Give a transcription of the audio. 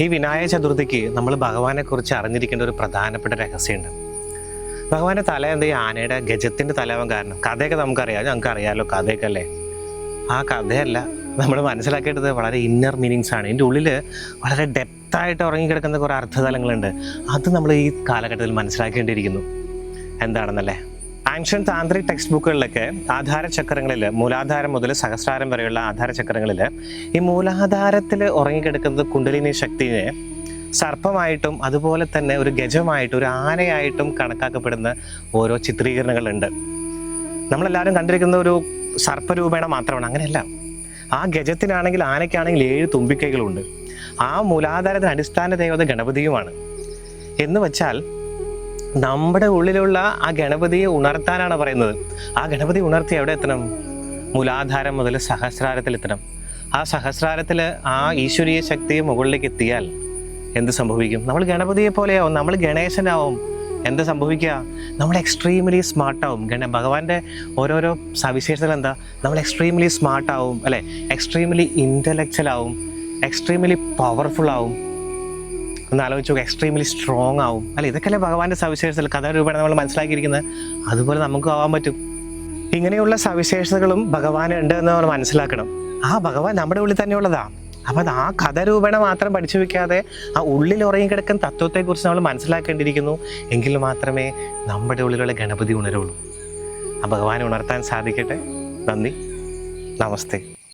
ഈ വിനായക ചതുർത്ഥിക്ക് നമ്മൾ ഭഗവാനെ കുറിച്ച് അറിഞ്ഞിരിക്കേണ്ട ഒരു പ്രധാനപ്പെട്ട രഹസ്യമുണ്ട്. ഭഗവാന്റെ തല എന്ത് ഈ ആനയുടെ ഗജത്തിന്റെ തലവൻ കാരണം? കഥയൊക്കെ നമുക്കറിയാം. ഞങ്ങൾക്ക് അറിയാമല്ലോ കഥയൊക്കെ അല്ലേ? ആ കഥയല്ല നമ്മൾ മനസ്സിലാക്കേണ്ടത് വളരെ ഇന്നർ മീനിങ്സ് ആണ്. ഇതിന്റെ ഉള്ളിൽ വളരെ ഡെപ്തായിട്ട് ഉറങ്ങിക്കിടക്കുന്ന കുറേ അർത്ഥതലങ്ങളുണ്ട് അത് നമ്മൾ ഈ കാലഘട്ടത്തിൽ മനസ്സിലാക്കേണ്ടിയിരിക്കുന്നു. എന്താണെന്നല്ലേ? ആൻഷ്യൻ താന്ത്രിക് ടെക്സ്റ്റ് ബുക്കുകളിലൊക്കെ ആധാര ചക്രങ്ങളിൽ മൂലാധാരം മുതൽ സഹസ്രാരം വരെയുള്ള ആധാര ചക്രങ്ങളിൽ ഈ മൂലാധാരത്തിൽ ഉറങ്ങിക്കിടക്കുന്നത് കുണ്ടലിനി ശക്തിയെ സർപ്പമായിട്ടും അതുപോലെ തന്നെ ഒരു ഗജമായിട്ടും ഒരു ആനയായിട്ടും കണക്കാക്കപ്പെടുന്ന ഓരോ ചിത്രീകരണങ്ങളുണ്ട്. നമ്മളെല്ലാവരും കണ്ടിരിക്കുന്ന ഒരു സർപ്പരൂപേണ മാത്രമാണ് അങ്ങനെയല്ല. ആ ഗജത്തിനാണെങ്കിൽ ആനയ്ക്കാണെങ്കിൽ ഏഴ് തുമ്പിക്കൈകളുണ്ട്. ആ മൂലാധാരത്തിന് അടിസ്ഥാന ദേവത ഗണപതിയുമാണ്. എന്ന് വെച്ചാൽ നമ്മുടെ ഉള്ളിലുള്ള ആ ഗണപതിയെ ഉണർത്താനാണ് പറയുന്നത്. ആ ഗണപതി ഉണർത്തി എവിടെ എത്തണം. മൂലാധാരം മുതൽ സഹസ്രാരത്തിൽ എത്തണം. ആ സഹസ്രാരത്തിൽ ആ ഈശ്വരീയ ശക്തിയെ മുകളിലേക്ക് എത്തിയാൽ എന്ത് സംഭവിക്കും? നമ്മൾ ഗണപതിയെ പോലെയാവും. നമ്മൾ ഗണേശനാവും. എന്ത് സംഭവിക്കുക നമ്മൾ എക്സ്ട്രീംലി സ്മാർട്ടാവും ഗണ ഭഗവാന്റെ ഓരോരോ സവിശേഷതകൾ എന്താ? നമ്മൾ എക്സ്ട്രീംലി സ്മാർട്ടാവും അല്ലെ? എക്സ്ട്രീംലി ഇന്റലക്ച്വൽ ആവും. എക്സ്ട്രീംലി പവർഫുൾ ആവും. ഒന്ന് ആലോചിച്ച് നോക്കുക എക്സ്ട്രീംലി സ്ട്രോങ് ആവും. അല്ല? ഇതൊക്കെയല്ലേ ഭഗവാന്റെ സവിശേഷതകൾ? കഥാരൂപേണ നമ്മൾ മനസ്സിലാക്കിയിരിക്കുന്നത്. അതുപോലെ നമുക്കും ആവാൻ പറ്റും. ഇങ്ങനെയുള്ള സവിശേഷതകളും ഭഗവാൻ ഉണ്ട് എന്ന് നമ്മൾ മനസ്സിലാക്കണം. ആ ഭഗവാൻ നമ്മുടെ ഉള്ളിൽ തന്നെ ഉള്ളതാ. അപ്പം അത് ആ കഥരൂപേണ മാത്രം പഠിച്ചു വെക്കാതെ ആ ഉള്ളിൽ ഉറങ്ങിക്കിടക്കുന്ന തത്വത്തെക്കുറിച്ച് നമ്മൾ മനസ്സിലാക്കേണ്ടിയിരിക്കുന്നു. എങ്കിൽ മാത്രമേ നമ്മുടെ ഉള്ളിലുള്ള ഗണപതി ഉണരുള്ളൂ. ആ ഭഗവാനെ ഉണർത്താൻ സാധിക്കട്ടെ. നന്ദി. നമസ്തേ.